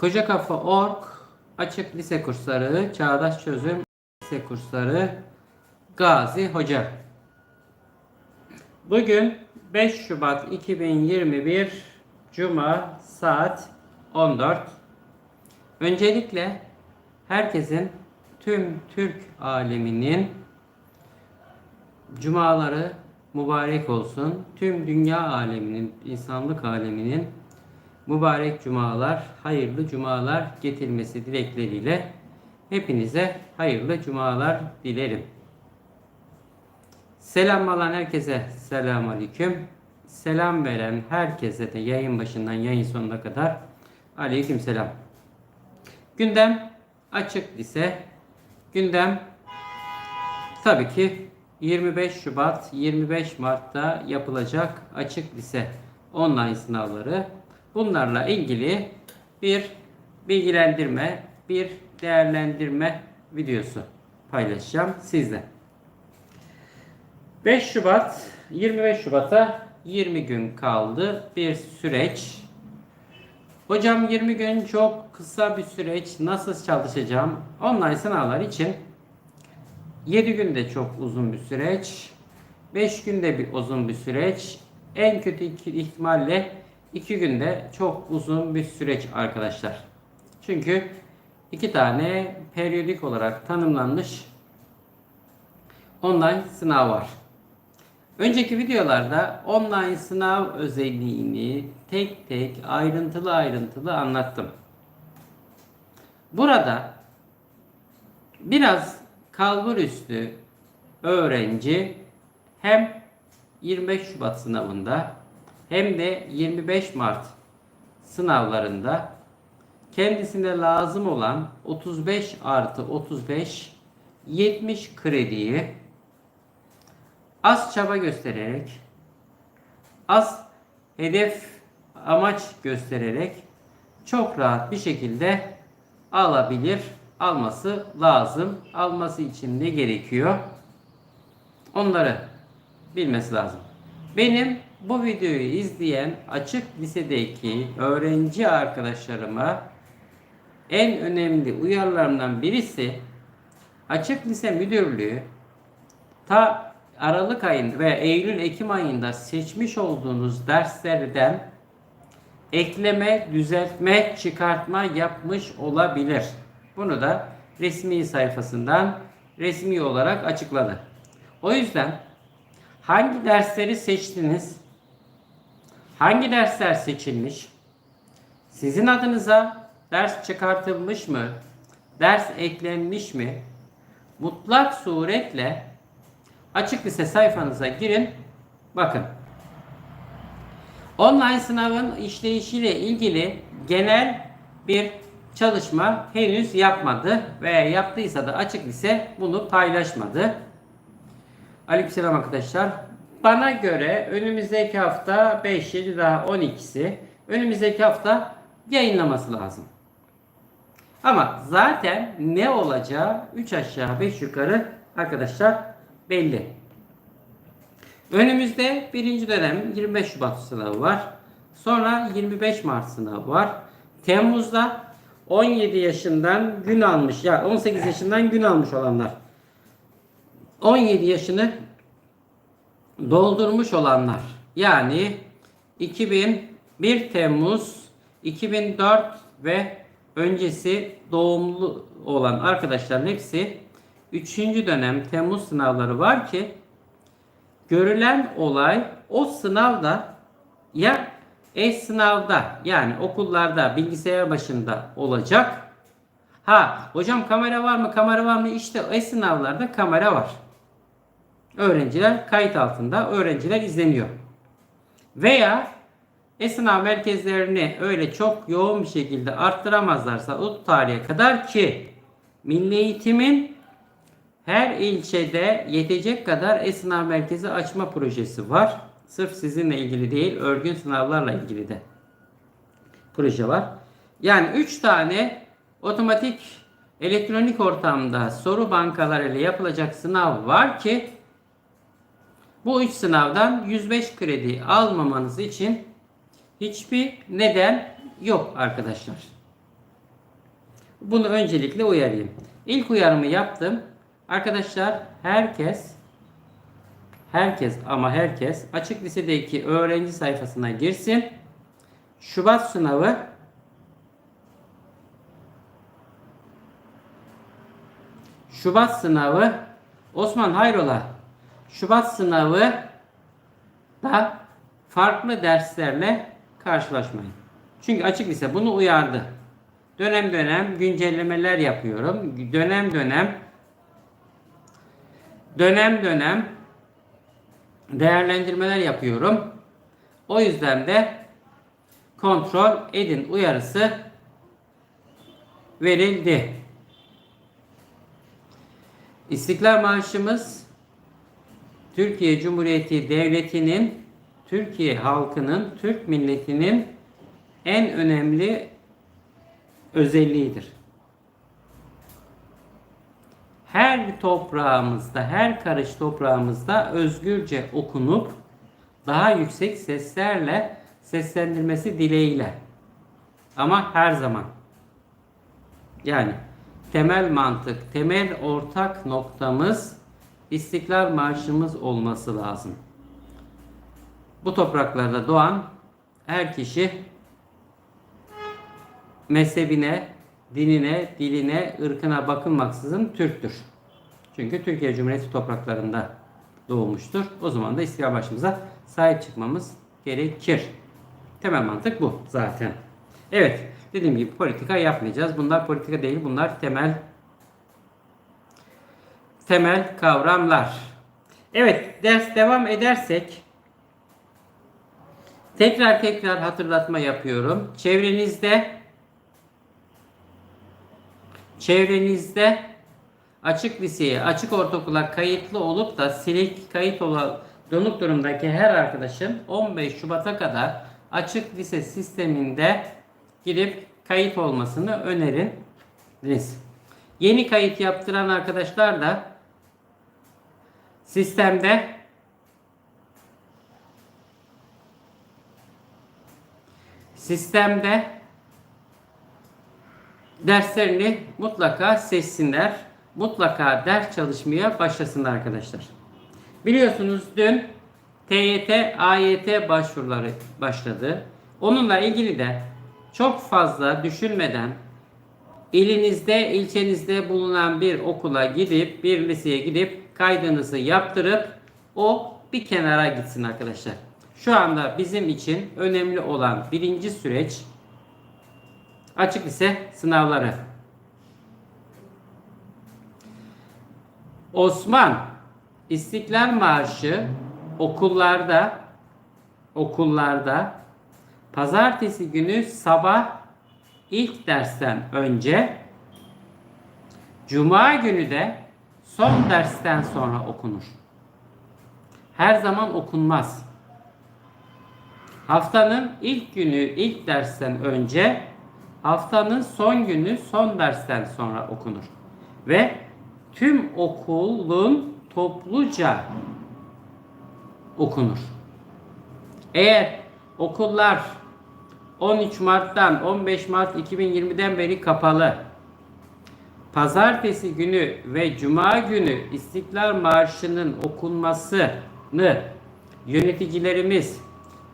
Koca Kafa Org, Açık Lise Kursları, Çağdaş Çözüm Lise Kursları, Gazi Hoca. Bugün 5 Şubat 2021 Cuma saat 14. Öncelikle herkesin tüm Türk aleminin cumaları mübarek olsun. Tüm dünya aleminin, insanlık aleminin mübarek cumalar, hayırlı cumalar getirmesi dilekleriyle hepinize hayırlı cumalar dilerim. Selam alan herkese selam aleyküm. Selam veren herkese de yayın başından yayın sonuna kadar aleyküm selam. Gündem açık lise. Gündem tabii ki 25 Şubat 25 Mart'ta yapılacak açık lise online sınavları. Bunlarla ilgili bir bilgilendirme, bir değerlendirme videosu paylaşacağım sizle. 5 Şubat 25 Şubat'a 20 gün kaldı bir süreç. Hocam 20 gün çok kısa bir süreç. Nasıl çalışacağım? Online sınavlar için 7 gün de çok uzun bir süreç. 5 günde bir uzun bir süreç. En kötü ihtimalle 2 günde çok uzun bir süreç arkadaşlar. Çünkü iki tane periyodik olarak tanımlanmış online sınav var. Önceki videolarda online sınav özelliğini tek tek ayrıntılı ayrıntılı anlattım. Burada biraz kalbur üstü öğrenci hem 25 Şubat sınavında hem de 25 Mart sınavlarında kendisine lazım olan 35 artı 35 70 krediyi az çaba göstererek az hedef amaç göstererek çok rahat bir şekilde alabilir. Alması lazım. Alması için ne gerekiyor? Onları bilmesi lazım. Benim bu videoyu izleyen açık lisedeki öğrenci arkadaşlarıma en önemli uyarılarımdan birisi açık lise müdürlüğü ta Aralık ayında veya Eylül-Ekim ayında seçmiş olduğunuz derslerden ekleme, düzeltme, çıkartma yapmış olabilir. Bunu da resmi sayfasından resmi olarak açıkladı. O yüzden hangi dersleri seçtiniz? Hangi dersler seçilmiş? Sizin adınıza ders çıkartılmış mı? Ders eklenmiş mi? Mutlak suretle açık lise sayfanıza girin. Bakın. Online sınavın işleyişiyle ilgili genel bir çalışma henüz yapmadı veya yaptıysa da açık lise bunu paylaşmadı. Aleykümselam arkadaşlar. Bana göre önümüzdeki hafta 5, 7 daha 12'si önümüzdeki hafta yayınlaması lazım. Ama zaten ne olacağı 3 aşağı 5 yukarı arkadaşlar belli. Önümüzde birinci dönem 25 Şubat sınavı var. Sonra 25 Mart sınavı var. Temmuz'da 17 yaşından gün almış ya yani 18 yaşından gün almış olanlar 17 yaşını doldurmuş olanlar yani 2001 Temmuz 2004 ve öncesi doğumlu olan arkadaşların hepsi 3. dönem Temmuz sınavları var ki görülen olay o sınavda ya e-sınavda yani okullarda bilgisayar başında olacak. Ha hocam kamera var mı kamera var mı işte e-sınavlarda kamera var. Öğrenciler kayıt altında öğrenciler izleniyor. Veya e-sınav merkezlerini öyle çok yoğun bir şekilde arttıramazlarsa o tarihe kadar ki Milli Eğitim'in her ilçede yetecek kadar e-sınav merkezi açma projesi var. Sırf sizinle ilgili değil, örgün sınavlarla ilgili de proje var. Yani 3 tane otomatik elektronik ortamda soru bankalarıyla yapılacak sınav var ki bu 3 sınavdan 105 kredi almamanız için hiçbir neden yok arkadaşlar. Bunu öncelikle uyarayım. İlk uyarımı yaptım. Arkadaşlar herkes herkes ama herkes açık lisedeki öğrenci sayfasına girsin. Şubat sınavı Şubat sınavı Osman hayrola Şubat sınavı da farklı derslerle karşılaşmayın. Çünkü açık lise bunu uyardı. Dönem dönem güncellemeler yapıyorum. Dönem dönem dönem dönem değerlendirmeler yapıyorum. O yüzden de kontrol edin uyarısı verildi. İstiklal Marşımız Türkiye Cumhuriyeti Devleti'nin, Türkiye halkının, Türk milletinin en önemli özelliğidir. Her toprağımızda, her karış toprağımızda özgürce okunup daha yüksek seslerle seslendirmesi dileğiyle. Ama her zaman. Yani temel mantık, temel ortak noktamız İstiklal Marşımız olması lazım. Bu topraklarda doğan her kişi mezhebine, dinine, diline, ırkına bakılmaksızın Türktür. Çünkü Türkiye Cumhuriyeti topraklarında doğmuştur. O zaman da İstiklal Marşımıza sahip çıkmamız gerekir. Temel mantık bu zaten. Evet, dediğim gibi politika yapmayacağız. Bunlar politika değil, bunlar temel temel kavramlar. Evet, ders devam edersek tekrar tekrar hatırlatma yapıyorum. Çevrenizde çevrenizde açık liseye, açık ortaokula kayıtlı olup da silik kayıt olan donuk durumdaki her arkadaşın 15 Şubat'a kadar açık lise sisteminde girip kayıt olmasını öneriniz. Yeni kayıt yaptıran arkadaşlar da sistemde sistemde derslerini mutlaka seçsinler. Mutlaka ders çalışmaya başlasınlar arkadaşlar. Biliyorsunuz dün TYT, AYT başvuruları başladı. Onunla ilgili de çok fazla düşünmeden ilinizde, ilçenizde bulunan bir okula gidip, bir liseye gidip kaydınızı yaptırıp o bir kenara gitsin arkadaşlar. Şu anda bizim için önemli olan birinci süreç açık lise sınavları. Osman İstiklal Marşı okullarda okullarda pazartesi günü sabah ilk dersten önce cuma günü de son dersten sonra okunur. Her zaman okunmaz. Haftanın ilk günü ilk dersten önce, haftanın son günü son dersten sonra okunur. Ve tüm okulun topluca okunur. Eğer okullar 13 Mart'tan 15 Mart 2020'den beri kapalı. Pazartesi günü ve cuma günü İstiklal Marşı'nın okunmasını yöneticilerimiz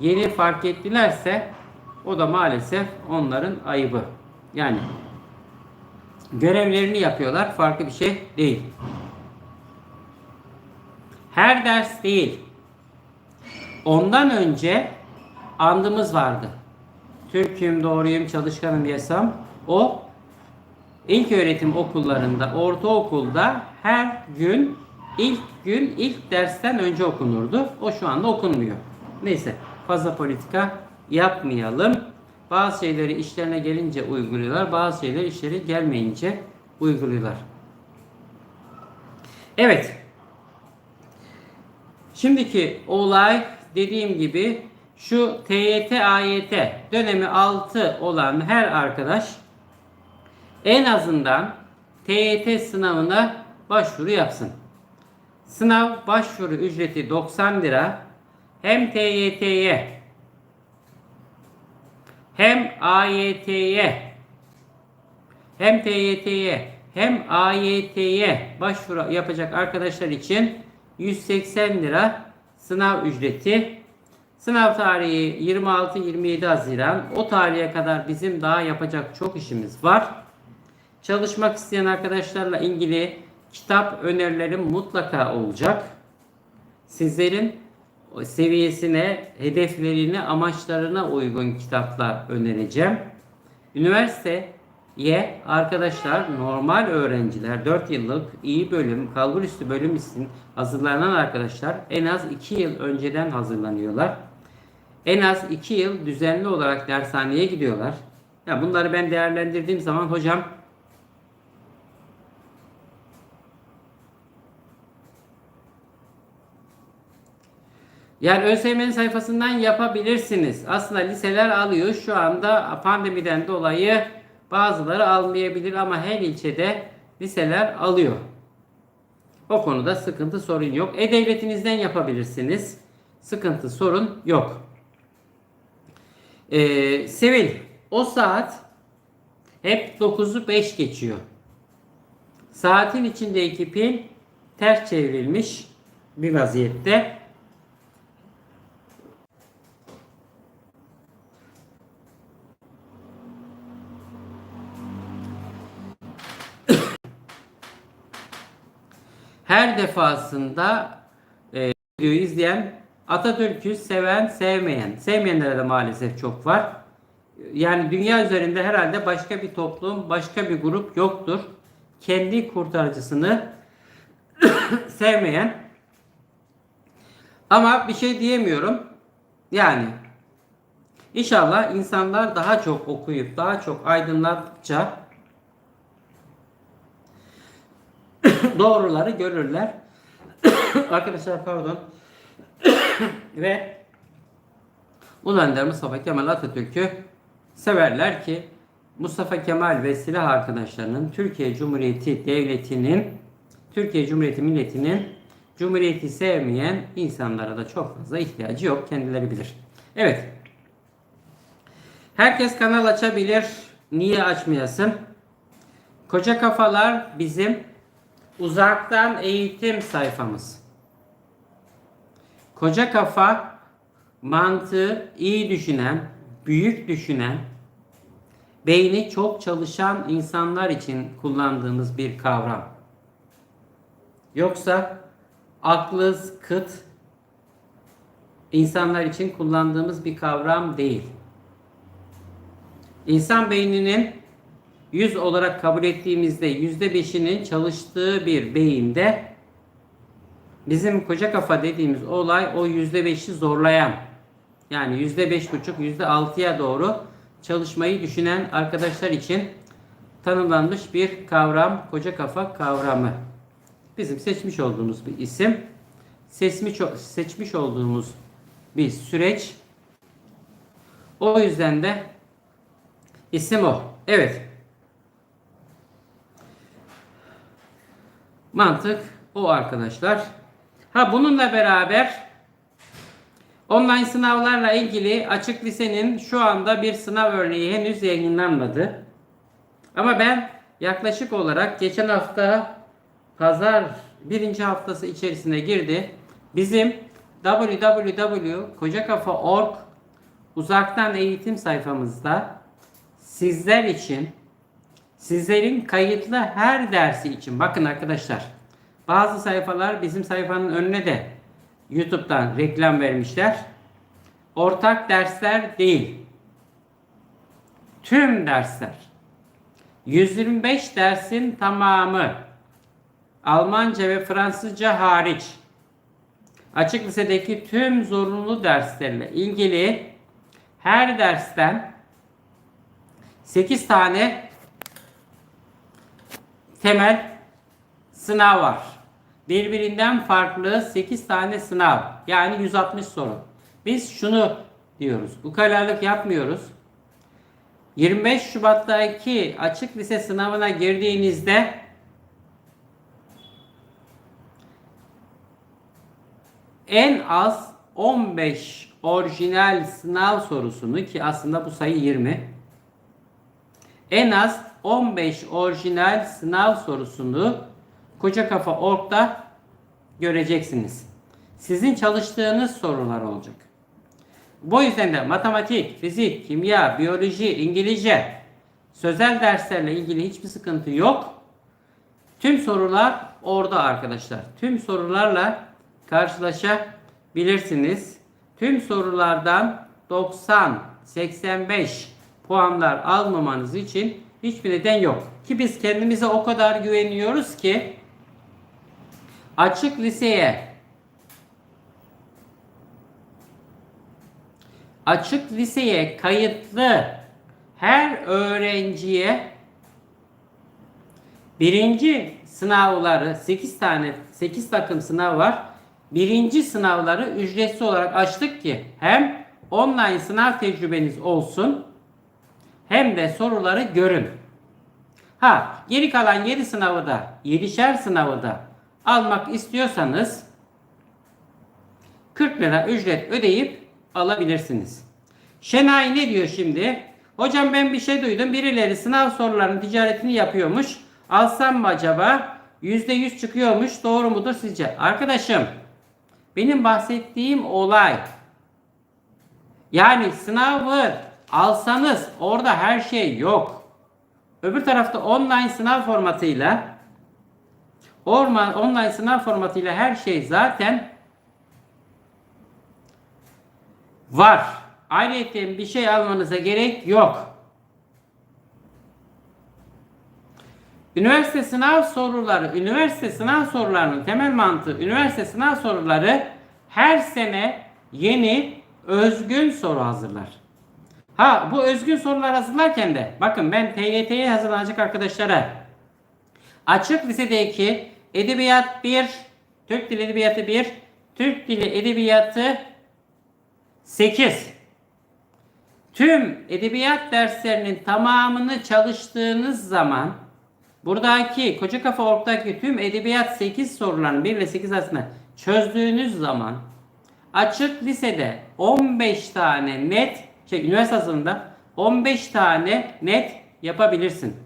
yeni fark ettilerse o da maalesef onların ayıbı. Yani görevlerini yapıyorlar. Farklı bir şey değil. Her ders değil. Ondan önce andımız vardı. Türk'üm, doğruyum, çalışkanım yasam. O ilk öğretim okullarında, ortaokulda her gün ilk gün ilk dersten önce okunurdu. O şu anda okunmuyor. Neyse fazla politika yapmayalım. Bazı şeyleri işlerine gelince uyguluyorlar. Bazı şeyleri işleri gelmeyince uyguluyorlar. Evet. Şimdiki olay dediğim gibi şu TYT AYT dönemi 6 olan her arkadaş en azından TYT sınavına başvuru yapsın. Sınav başvuru ücreti 90 lira. Hem TYT'ye hem AYT'ye hem TYT'ye hem AYT'ye başvuru yapacak arkadaşlar için 180 lira sınav ücreti. Sınav tarihi 26-27 Haziran. O tarihe kadar bizim daha yapacak çok işimiz var. Çalışmak isteyen arkadaşlarla ilgili kitap önerilerim mutlaka olacak. Sizlerin seviyesine, hedeflerine, amaçlarına uygun kitaplar önereceğim. Üniversiteye arkadaşlar normal öğrenciler 4 yıllık iyi bölüm, kalbur üstü bölüm için hazırlanan arkadaşlar en az 2 yıl önceden hazırlanıyorlar. En az 2 yıl düzenli olarak dershaneye gidiyorlar. Ya bunları ben değerlendirdiğim zaman hocam Yani ÖSYM'nin sayfasından yapabilirsiniz. Aslında liseler alıyor. Şu anda pandemiden dolayı bazıları almayabilir ama her ilçede liseler alıyor. O konuda sıkıntı sorun yok. E-Devletinizden yapabilirsiniz. Sıkıntı sorun yok. Ee, Sevil o saat hep 9'u 5 geçiyor. Saatin içindeki pil ters çevrilmiş bir vaziyette. Her defasında e, videoyu izleyen Atatürk'ü seven, sevmeyen, sevmeyenlere de maalesef çok var. Yani dünya üzerinde herhalde başka bir toplum, başka bir grup yoktur. Kendi kurtarıcısını sevmeyen. Ama bir şey diyemiyorum. Yani inşallah insanlar daha çok okuyup daha çok aydınlattıkça doğruları görürler. Arkadaşlar pardon. Ve Ulu Önder Mustafa Kemal Atatürk'ü severler ki Mustafa Kemal ve silah arkadaşlarının Türkiye Cumhuriyeti Devleti'nin Türkiye Cumhuriyeti milletinin Cumhuriyeti sevmeyen insanlara da çok fazla ihtiyacı yok. Kendileri bilir. Evet. Herkes kanal açabilir. Niye açmayasın? Koca Kafalar bizim uzaktan eğitim sayfamız. Koca kafa mantığı iyi düşünen, büyük düşünen, beyni çok çalışan insanlar için kullandığımız bir kavram. Yoksa aklı kıt insanlar için kullandığımız bir kavram değil. İnsan beyninin 100 olarak kabul ettiğimizde %5'inin çalıştığı bir beyinde bizim koca kafa dediğimiz olay o %5'i zorlayan yani %5,5 %6'ya doğru çalışmayı düşünen arkadaşlar için tanımlanmış bir kavram koca kafa kavramı. Bizim seçmiş olduğumuz bir isim. Seçmiş, seçmiş olduğumuz bir süreç. O yüzden de isim o. Evet. Mantık o arkadaşlar. Ha bununla beraber online sınavlarla ilgili açık lisenin şu anda bir sınav örneği henüz yayınlanmadı. Ama ben yaklaşık olarak geçen hafta pazar birinci haftası içerisine girdi. Bizim www.kocakafa.org uzaktan eğitim sayfamızda sizler için Sizlerin kayıtlı her dersi için bakın arkadaşlar. Bazı sayfalar bizim sayfanın önüne de YouTube'dan reklam vermişler. Ortak dersler değil. Tüm dersler. 125 dersin tamamı Almanca ve Fransızca hariç açık lisedeki tüm zorunlu derslerle ilgili her dersten 8 tane temel sınav var. Birbirinden farklı 8 tane sınav. Yani 160 soru. Biz şunu diyoruz. Bu kararlık yapmıyoruz. 25 Şubat'taki açık lise sınavına girdiğinizde en az 15 orijinal sınav sorusunu ki aslında bu sayı 20 en az 15 orijinal sınav sorusunu Koca Kafa Org'da göreceksiniz. Sizin çalıştığınız sorular olacak. Bu yüzden de matematik, fizik, kimya, biyoloji, İngilizce, sözel derslerle ilgili hiçbir sıkıntı yok. Tüm sorular orada arkadaşlar. Tüm sorularla karşılaşabilirsiniz. Tüm sorulardan 90, 85 puanlar almamanız için hiçbir neden yok. Ki biz kendimize o kadar güveniyoruz ki açık liseye açık liseye kayıtlı her öğrenciye birinci sınavları 8 tane 8 takım sınav var. Birinci sınavları ücretsiz olarak açtık ki hem online sınav tecrübeniz olsun hem de soruları görün. Ha geri kalan 7 sınavı da 7'şer sınavı da almak istiyorsanız 40 lira ücret ödeyip alabilirsiniz. Şenay ne diyor şimdi? Hocam ben bir şey duydum. Birileri sınav sorularının ticaretini yapıyormuş. Alsam mı acaba? %100 çıkıyormuş. Doğru mudur sizce? Arkadaşım benim bahsettiğim olay yani sınavı alsanız orada her şey yok. Öbür tarafta online sınav formatıyla orman online sınav formatıyla her şey zaten var. Ayrıca bir şey almanıza gerek yok. Üniversite sınav soruları, üniversite sınav sorularının temel mantığı, üniversite sınav soruları her sene yeni özgün soru hazırlar. Ha bu özgün sorular hazırlarken de bakın ben TYT'ye hazırlanacak arkadaşlara açık lisedeki edebiyat 1, Türk Dili Edebiyatı 1, Türk Dili Edebiyatı 8. Tüm edebiyat derslerinin tamamını çalıştığınız zaman buradaki Koca Kafa Ork'taki tüm edebiyat 8 sorularını 1 ile 8 arasında çözdüğünüz zaman açık lisede 15 tane net şey üniversite hazırlığında 15 tane net yapabilirsin.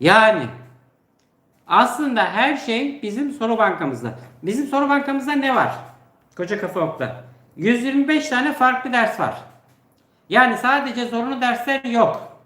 Yani aslında her şey bizim soru bankamızda. Bizim soru bankamızda ne var? Koca Kafa Ok'ta. 125 tane farklı ders var. Yani sadece zorunlu dersler yok.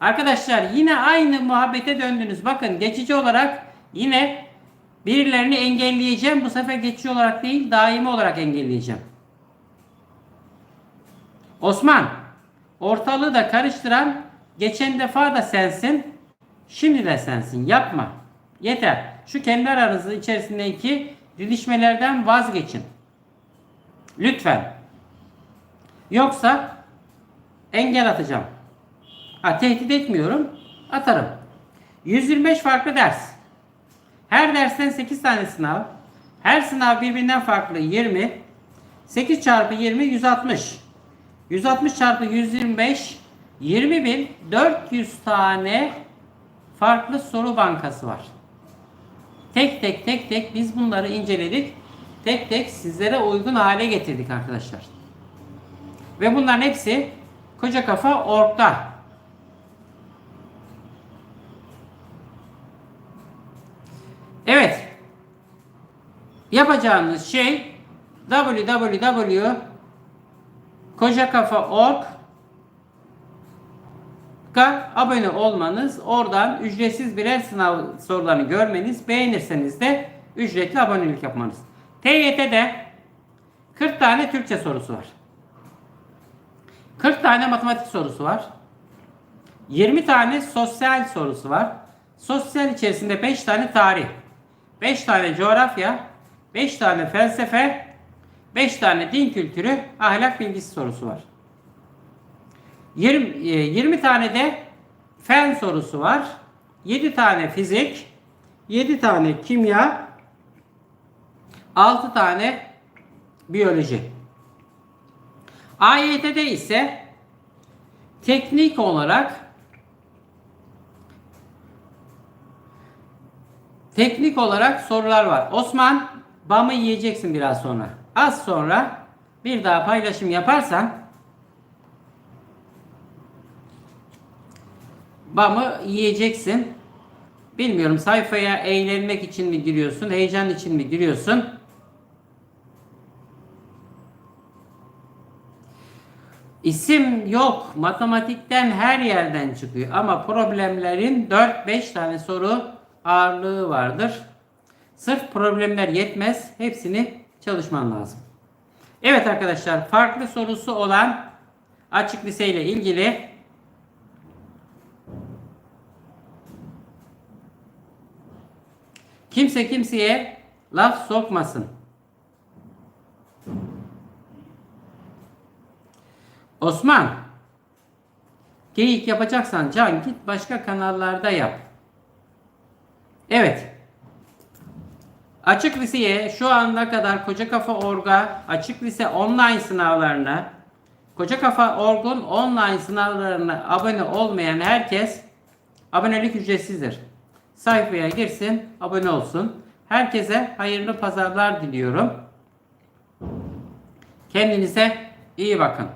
Arkadaşlar yine aynı muhabbete döndünüz. Bakın geçici olarak yine birilerini engelleyeceğim. Bu sefer geçici olarak değil daimi olarak engelleyeceğim. Osman ortalığı da karıştıran geçen defa da sensin. Şimdi de sensin. Yapma. Yeter. Şu kendi aranızı içerisindeki didişmelerden vazgeçin. Lütfen. Yoksa engel atacağım. Ha tehdit etmiyorum. Atarım. 125 farklı ders. Her dersten 8 tane sınav. Her sınav birbirinden farklı 20. 8 çarpı 20 160. 160 çarpı 125 20.400 tane farklı soru bankası var. Tek tek tek tek biz bunları inceledik. Tek tek sizlere uygun hale getirdik arkadaşlar. Ve bunların hepsi koca kafa orta. Evet. Yapacağınız şey www.kocakafa.org abone olmanız, oradan ücretsiz birer sınav sorularını görmeniz, beğenirseniz de ücretli abonelik yapmanız. TYT'de 40 tane Türkçe sorusu var. 40 tane matematik sorusu var. 20 tane sosyal sorusu var. Sosyal içerisinde 5 tane tarih, 5 tane coğrafya, 5 tane felsefe, 5 tane din kültürü, ahlak bilgisi sorusu var. 20, 20 tane de fen sorusu var. 7 tane fizik, 7 tane kimya, 6 tane biyoloji. AYT'de ise teknik olarak Teknik olarak sorular var. Osman bamı yiyeceksin biraz sonra. Az sonra bir daha paylaşım yaparsan bamı yiyeceksin. Bilmiyorum sayfaya eğlenmek için mi giriyorsun, heyecan için mi giriyorsun? İsim yok. Matematikten her yerden çıkıyor. Ama problemlerin 4-5 tane soru ağırlığı vardır. Sırf problemler yetmez. Hepsini çalışman lazım. Evet arkadaşlar farklı sorusu olan açık lise ile ilgili kimse kimseye laf sokmasın. Osman geyik yapacaksan can git başka kanallarda yap. Evet. Açık Lise'ye şu anda kadar Koca Kafa Org'a Açık Lise online sınavlarına Koca Kafa Org'un online sınavlarına abone olmayan herkes abonelik ücretsizdir. Sayfaya girsin, abone olsun. Herkese hayırlı pazarlar diliyorum. Kendinize iyi bakın.